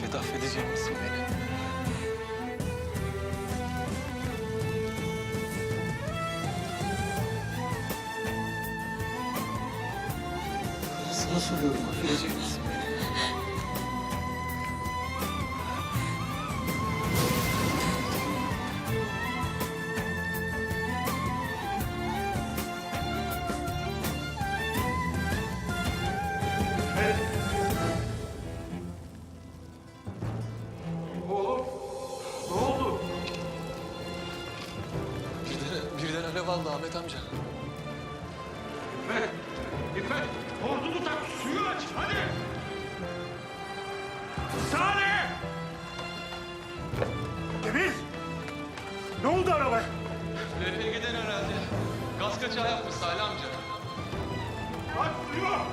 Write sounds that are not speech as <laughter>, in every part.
Affedecek misin beni? Sana soruyorum affedecek misin oldu araba? LPG'den herhalde. Gaz kaçağı yapmış Salih amca. Aç suyu!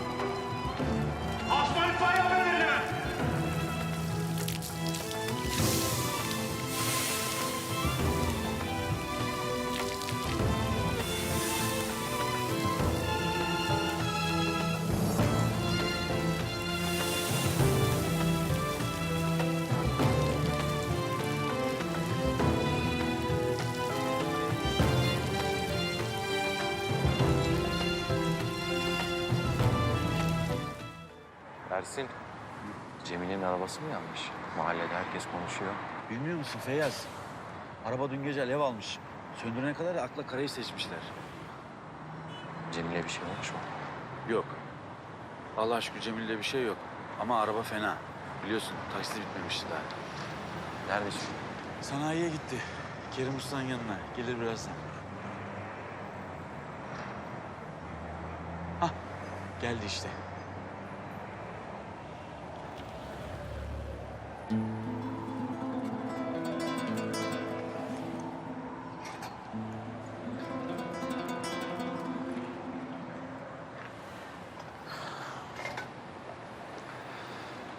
Ersin, Cemil'in arabası mı yanmış? Mahallede herkes konuşuyor. Bilmiyor musun Feyyaz? Araba dün gece alev almış. Söndürene kadar akla karayı seçmişler. Cemil'e bir şey olmuş mu? Yok. Allah şükür Cemil'de bir şey yok. Ama araba fena. Biliyorsun taksi bitmemişti daha. Neredesin? Sanayiye gitti. Kerim Usta'nın yanına. Gelir birazdan. Hah, geldi işte.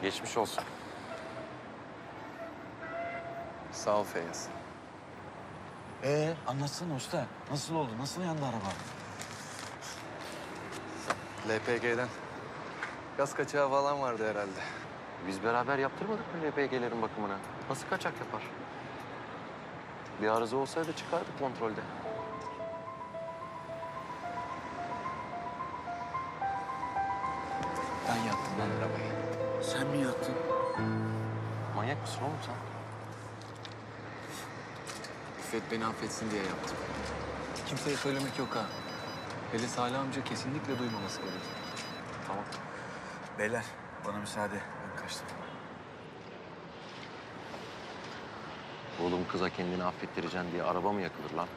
Geçmiş olsun. Sağ ol Feyyaz. Ee, anlatsana usta. Nasıl oldu? Nasıl yandı araba? LPG'den. Gaz kaçağı falan vardı herhalde. Biz beraber yaptırmadık mı LPG'lerin bakımını? Nasıl kaçak yapar? Bir arıza olsaydı çıkardık kontrolde. Manyak mısın oğlum sen? İffet beni affetsin diye yaptım. Kimseye söylemek yok ha. Hele Salih amca kesinlikle duymaması gerekiyor. Tamam. Beyler, bana müsaade. Ben kaçtım. Oğlum kıza kendini affettireceksin diye araba mı yakılır lan?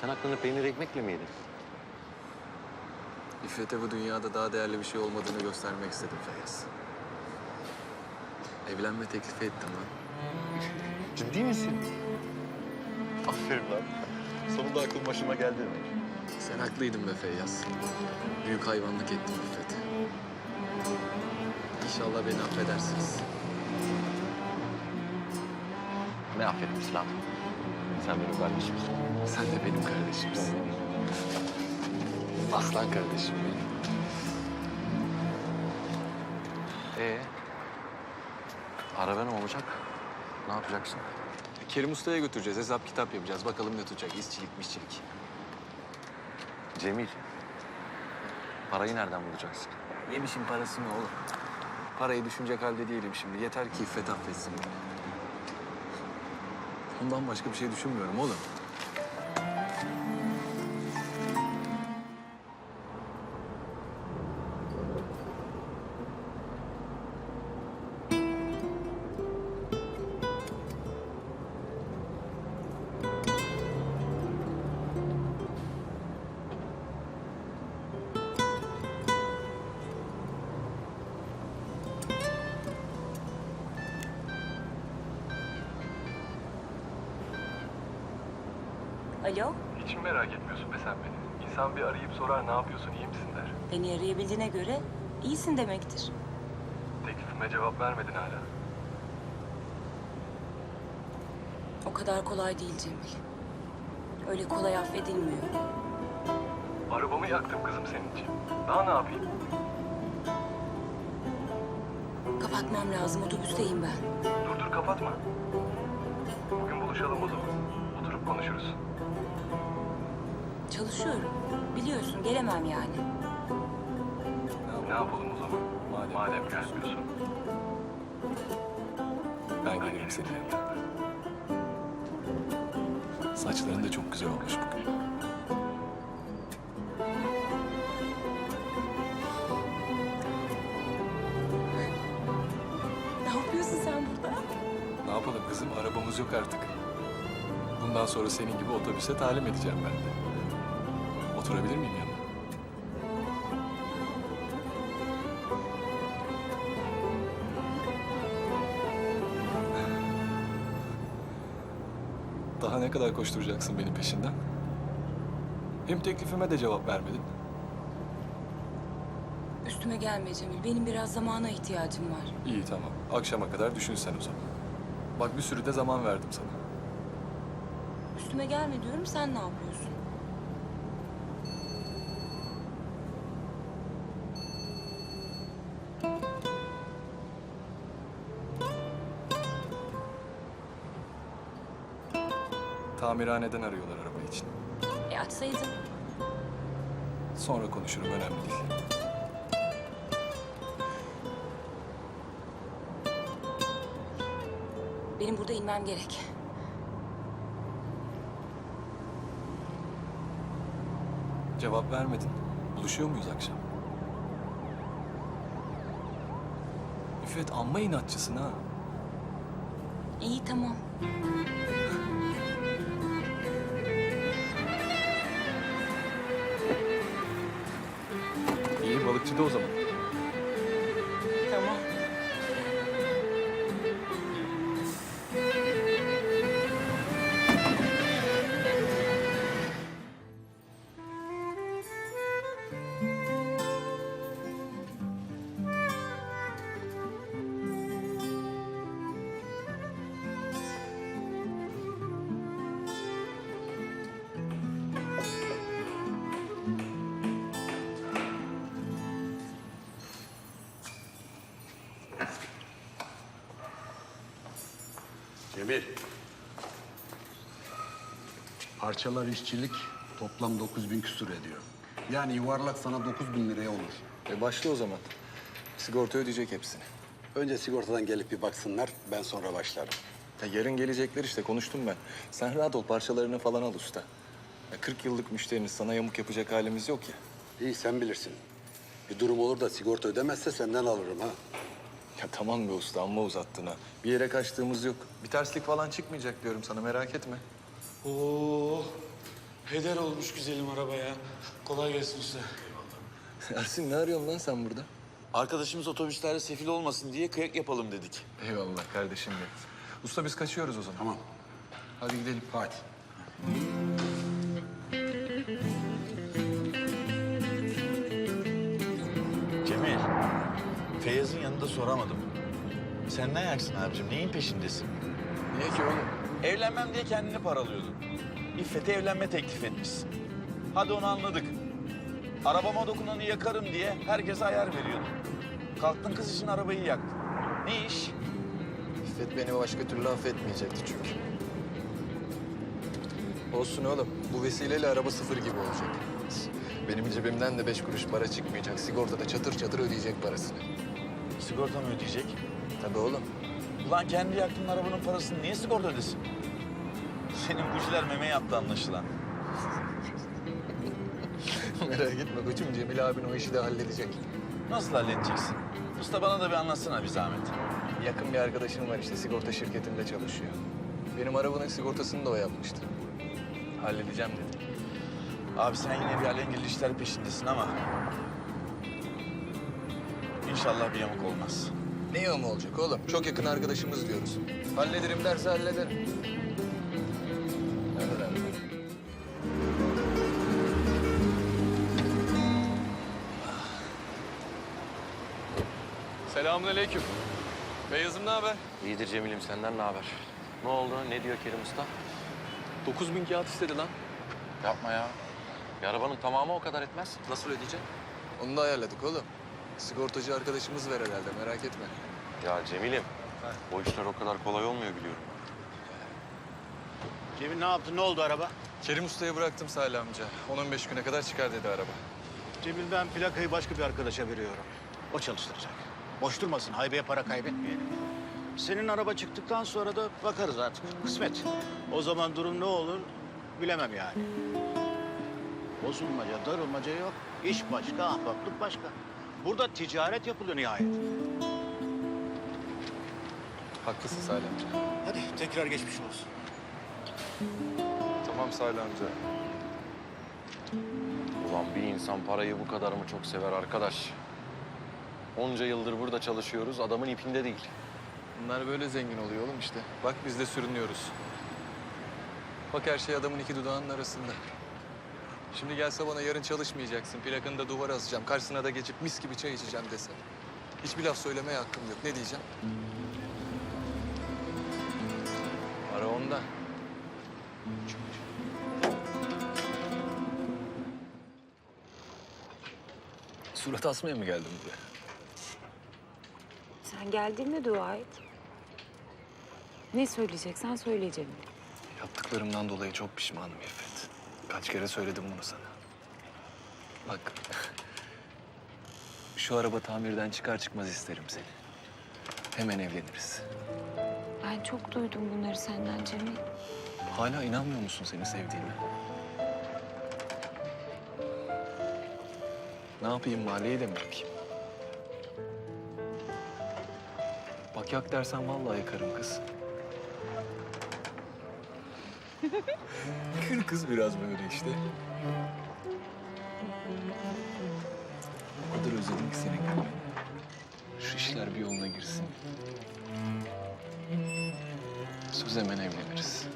Sen aklını peynir ekmekle mi yedin? İffet'e bu dünyada daha değerli bir şey olmadığını göstermek istedim Feyyaz. Evlenme teklifi ettim lan. <laughs> Ciddi misin? Aferin lan. Sonunda aklım başıma geldi. Sen haklıydın be Feyyaz. Büyük hayvanlık ettim İffet'e. İnşallah beni affedersiniz. Ne affetmiş lan? Sen benim kardeşimsin. Sen de benim kardeşimsin. Aslan kardeşim benim. Araba ne olacak? Ne yapacaksın? Kerim Usta'ya götüreceğiz. Hesap kitap yapacağız. Bakalım ne tutacak. İşçilik mişçilik. Cemil. Parayı nereden bulacaksın? Yemişin parası mı oğlum? Parayı düşünecek halde değilim şimdi. Yeter ki İffet affetsin. Ondan başka bir şey düşünmüyorum oğlum. Alo, Hiç mi merak etmiyorsun be sen beni? İnsan bir arayıp sorar ne yapıyorsun, iyi misin der. beni arayabildiğine göre iyisin demektir. Teklifime cevap vermedin hala. O kadar kolay değil Cemil. Öyle kolay affedilmiyor. Arabamı yaktım kızım senin için. Daha ne yapayım? Kapatmam lazım. Otobüsteyim ben. Dur dur kapatma. Bugün buluşalım o zaman. Konuşuruz. Çalışıyorum. Biliyorsun gelemem yani. Ne yapalım o zaman? Madem- Madem gelmiyorsun. Ben gelirim senin yanına. Saçların da çok güzel olmuş bugün. Ne yapıyorsun sen burada? Ne yapalım kızım? Arabamız yok artık. Bundan sonra senin gibi otobüse talim edeceğim ben de. Oturabilir miyim yanına? Daha ne kadar koşturacaksın benim peşinden? Hem teklifime de cevap vermedin. Üstüme gelme Cemil. Benim biraz zamana ihtiyacım var. İyi tamam. Akşama kadar düşün sen o zaman. Bak bir sürü de zaman verdim sana. Üstüme gelme diyorum. Sen ne yapıyorsun? Tamirhaneden arıyorlar araba için. E açsaydın. Sonra konuşurum önemli değil. Benim burada inmem gerek. Cevap vermedin. Buluşuyor muyuz akşam? İffet amma inatçısın ha. İyi tamam. İyi balıkçı da o zaman. Cemil. Parçalar işçilik toplam 9000 bin küsur ediyor. Yani yuvarlak sana 9000 bin liraya olur. E başla o zaman. Sigorta ödeyecek hepsini. Önce sigortadan gelip bir baksınlar, ben sonra başlarım. Ya yarın gelecekler işte konuştum ben. Sen rahat ol parçalarını falan al usta. Ya 40 yıllık müşteriniz sana yamuk yapacak halimiz yok ya. İyi sen bilirsin. Bir durum olur da sigorta ödemezse senden alırım ha. Ya tamam be usta amma uzattın ha. Bir yere kaçtığımız yok. Bir terslik falan çıkmayacak diyorum sana merak etme. Oo, heder olmuş güzelim araba ya. Kolay gelsin usta. <laughs> Ersin ne arıyorsun lan sen burada? Arkadaşımız otobüslerde sefil olmasın diye kıyak yapalım dedik. Eyvallah kardeşim benim. Usta biz kaçıyoruz o zaman. Tamam. Hadi gidelim. Hadi. Feyyaz'ın yanında soramadım. Sen ne ayaksın abicim? Neyin peşindesin? Niye ki oğlum? Evlenmem diye kendini paralıyordun. İffet'e evlenme teklif etmişsin. Hadi onu anladık. Arabama dokunanı yakarım diye herkese ayar veriyordun. Kalktın kız için arabayı yaktın. Ne iş? İffet beni başka türlü affetmeyecekti çünkü. Olsun oğlum. Bu vesileyle araba sıfır gibi olacak. Benim cebimden de beş kuruş para çıkmayacak. Sigortada çatır çatır ödeyecek parasını. Sigorta mı ödeyecek? Tabii oğlum. Ulan kendi yaktığın arabanın parasını niye sigorta ödesin? Senin bujiler meme yaptı anlaşılan. <laughs> Merak etme koçum. Cemil abin o işi de halledecek. Nasıl halledeceksin? Usta bana da bir anlatsana bir zahmet. Yakın bir arkadaşım var işte sigorta şirketinde çalışıyor. Benim arabanın sigortasını da o yapmıştı. Halledeceğim dedi. Abi sen yine bir alengirli işler peşindesin ama... İnşallah bir yamuk olmaz. Ne yamu olacak oğlum? Çok yakın arkadaşımız diyoruz. Hallederim derse hallederim. Selamünaleyküm. Beyazım ne haber? İyidir Cemil'im senden ne haber? Ne oldu? Ne diyor Kerim Usta? 9000 bin kağıt istedi lan. Yapma ya. Bir arabanın tamamı o kadar etmez. Nasıl ödeyecek? Onu da ayarladık oğlum. Sigortacı arkadaşımız ver herhalde merak etme. Ya Cemil'im, o işler o kadar kolay olmuyor biliyorum. Cemil ne yaptın? Ne oldu araba? Kerim Usta'ya bıraktım Salih amca. 10-15 güne kadar çıkar dedi araba. Cemil ben plakayı başka bir arkadaşa veriyorum. O çalıştıracak. Boş durmasın. Haybeye para kaybetmeyelim. Senin araba çıktıktan sonra da bakarız artık. Kısmet. O zaman durum ne olur bilemem yani. Bozulmaca, darılmaca yok. İş başka, ahbaplık başka. Burada ticaret yapılıyor nihayet. Haklısın Salih amca. Hadi tekrar geçmiş olsun. Tamam Salih amca. Ulan bir insan parayı bu kadar mı çok sever arkadaş? Onca yıldır burada çalışıyoruz, adamın ipinde değil. Bunlar böyle zengin oluyor oğlum işte. Bak biz de sürünüyoruz. Bak her şey adamın iki dudağının arasında. Şimdi gelse bana yarın çalışmayacaksın. Plakanı da duvara asacağım. Karşısına da geçip mis gibi çay içeceğim dese. Hiçbir laf söylemeye hakkım yok. Ne diyeceğim? Para onda. Surat asmaya mı geldin buraya? Sen geldiğinde dua et. Ne söyleyeceksen söyleyeceğim. Yaptıklarımdan dolayı çok pişmanım İffet. Kaç kere söyledim bunu sana. Bak, şu araba tamirden çıkar çıkmaz isterim seni. Hemen evleniriz. Ben çok duydum bunları senden Cemil. Hala inanmıyor musun seni sevdiğime? Ne yapayım, mahalleye de mi yakayım? Bak yak dersen vallahi yakarım kız. Gül kız biraz böyle işte. O kadar özledim ki seni gülmeni. Şu işler bir yoluna girsin. Söz hemen evleniriz.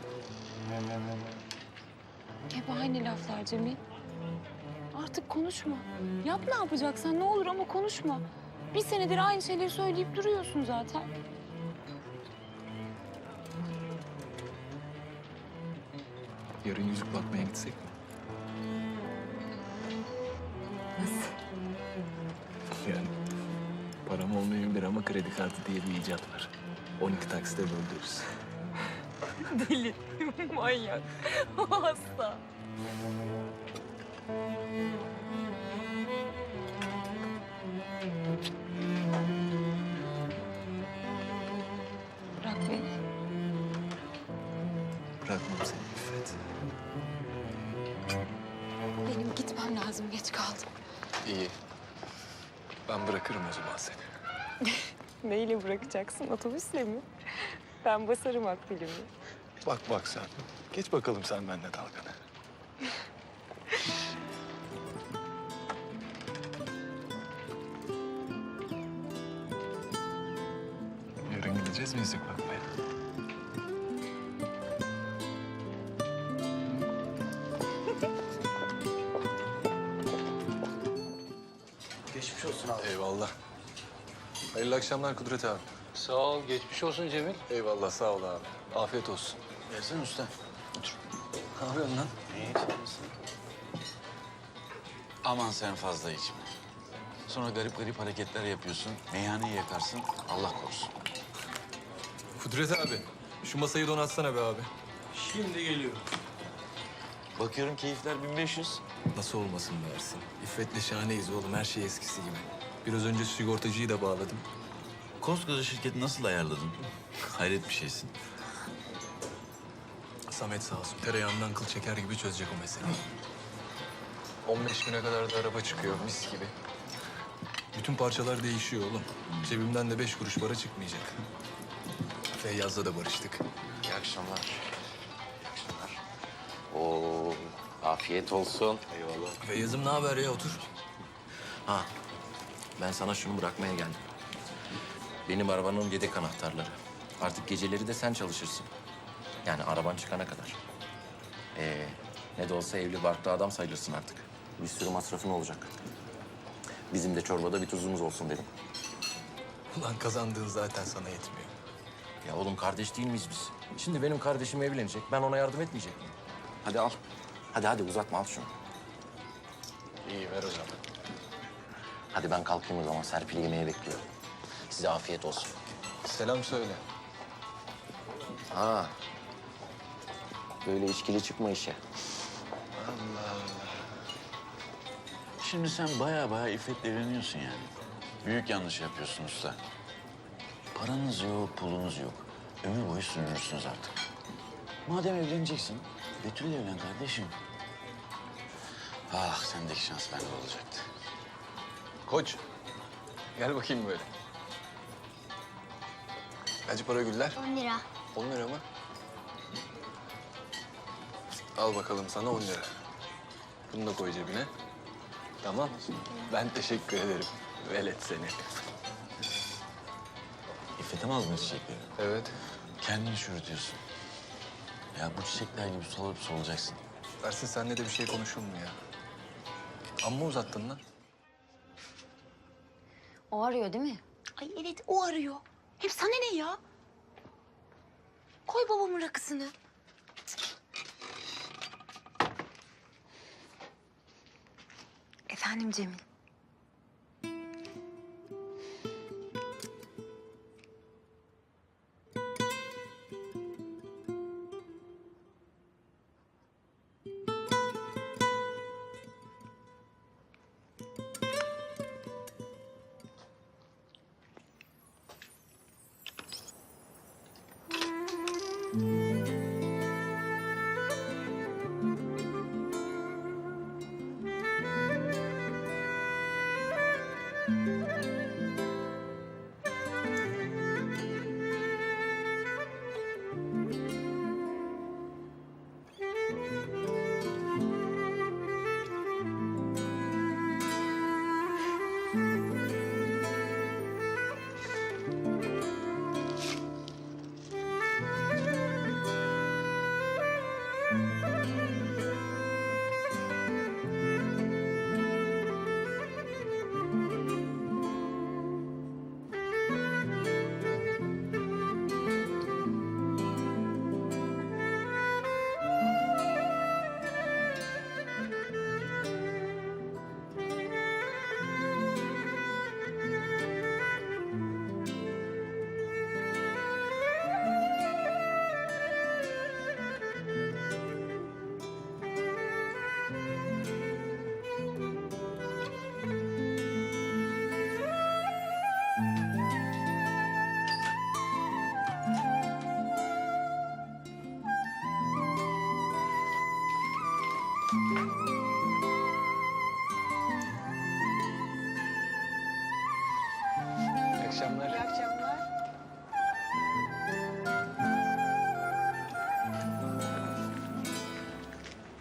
Hep aynı laflar Cemil. Artık konuşma. Yap ne yapacaksan ne olur ama konuşma. Bir senedir aynı şeyleri söyleyip duruyorsun zaten. Yarın yüzük bakmaya gitsek mi? Nasıl? Yani param olmayabilir ama kredi kartı diye bir icat var. 12 taksite böldürürüz. <laughs> Deli, manyak, <laughs> hasta. Zaman seni. <laughs> Neyle bırakacaksın? Otobüsle mi? Ben basarım akbilimi. Bak bak sen. Geç bakalım sen benimle dalganı. Yarın gideceğiz mi yüzük Hayırlı akşamlar Kudret abi. Sağ ol, geçmiş olsun Cemil. Eyvallah sağ ol abi. Afiyet olsun. Versene usta. Ne yapıyorsun lan? İyi, misin? Aman sen fazla içme. Sonra garip garip hareketler yapıyorsun. Meyhaneyi yakarsın. Allah korusun. Kudret abi. Şu masayı donatsana be abi. Şimdi geliyor. Bakıyorum keyifler 1500. Nasıl olmasın dersin? İffet'le şahaneyiz oğlum. Her şey eskisi gibi. Biraz önce sigortacıyı da bağladım. Koskoca şirketi nasıl ayarladın? Hayret bir şeysin. Samet sağ olsun. Tereyağından kıl çeker gibi çözecek o meseleyi. 15 güne kadar da araba çıkıyor mis gibi. Bütün parçalar değişiyor oğlum. Cebimden de beş kuruş para çıkmayacak. Feyyaz'la da barıştık. İyi akşamlar. İyi akşamlar. Oo, afiyet olsun. Eyvallah. Feyyaz'ım ne haber ya otur. Ha, ben sana şunu bırakmaya geldim. Benim arabanın yedek anahtarları. Artık geceleri de sen çalışırsın. Yani araban çıkana kadar. Ee, ne de olsa evli barklı adam sayılırsın artık. Bir sürü masrafın olacak. Bizim de çorbada bir tuzumuz olsun dedim. Ulan kazandığın zaten sana yetmiyor. Ya oğlum kardeş değil miyiz biz? Şimdi benim kardeşim evlenecek. Ben ona yardım etmeyecek miyim? Hadi al. Hadi hadi uzatma al şunu. İyi ver o zaman. Hadi ben kalkayım o zaman. Serpil yemeğe bekliyor. Size afiyet olsun. Selam söyle. Ha. Böyle içkili çıkma işe. Şimdi sen baya baya İffet'le evleniyorsun yani. Büyük yanlış yapıyorsun usta. Paranız yok, pulunuz yok. Ömür boyu sürünürsünüz artık. Madem evleneceksin, Betül'le evlen kardeşim. Ah, sendeki şans bende olacaktı. Koç. Gel bakayım böyle. Kaç para güller? 10 lira. 10 lira mı? Al bakalım sana 10 lira. Bunu da koy cebine. Tamam. Ben teşekkür ederim. Velet seni. İffet'e mi aldın çiçekleri? Evet. Kendini çürütüyorsun. Ya bu çiçekler gibi solup solacaksın. Ersin senle de bir şey konuşur mu ya? Amma uzattın lan. O arıyor değil mi? Ay evet o arıyor. Hep sana ne ya? Koy babamın rakısını. Efendim Cemil. Akşamlar. İyi akşamlar.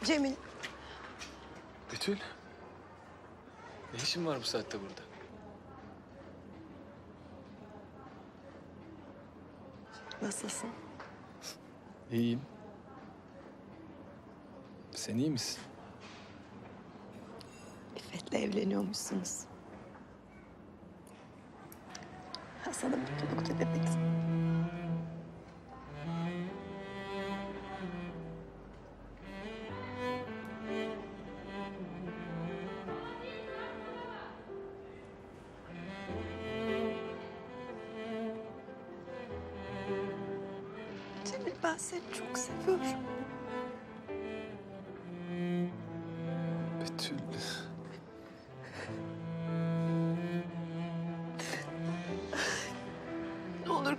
Cemil, Betül. Ne işin var bu saatte burada? nasılsın? İyiyim. Sen iyi misin? İffet'le evleniyormuşsunuz. Ha, sana mutluluk dilemek. Cemil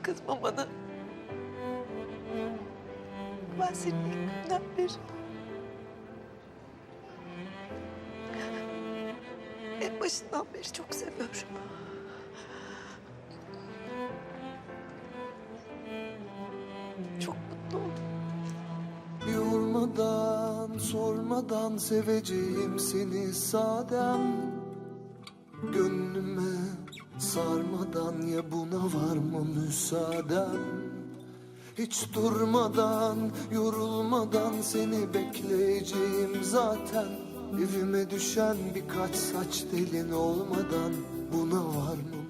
kızma bana. Ben seni ilk beri... En başından beri çok seviyorum. Çok mutlu oldum. Yormadan, sormadan seveceğim seni sadem sarmadan ya buna var mı müsaaden. Hiç durmadan, yorulmadan seni bekleyeceğim zaten. Evime düşen birkaç saç telin olmadan buna var mı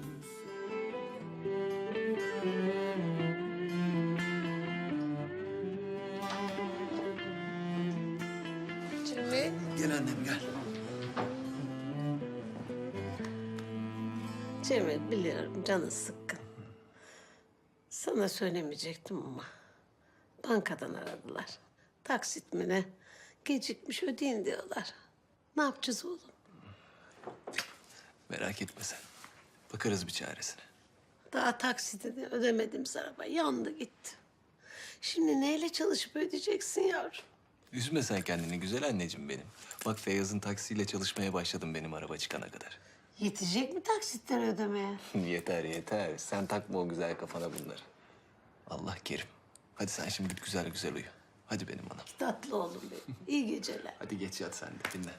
Cemil biliyorum canı sıkkın. Sana söylemeyecektim ama. Bankadan aradılar. Taksit mi ne? Gecikmiş ödeyin diyorlar. Ne yapacağız oğlum? Merak etme sen. Bakarız bir çaresine. Daha taksitini ödemedim araba. Yandı gitti. Şimdi neyle çalışıp ödeyeceksin yavrum? Üzme sen kendini güzel anneciğim benim. Bak Feyyaz'ın taksiyle çalışmaya başladım benim araba çıkana kadar. Yetecek mi taksitleri ödemeye? <laughs> yeter yeter. Sen takma o güzel kafana bunları. Allah kerim. Hadi sen şimdi git güzel güzel uyu. Hadi benim anam. Tatlı oğlum benim. İyi geceler. Hadi geç yat sen de dinle.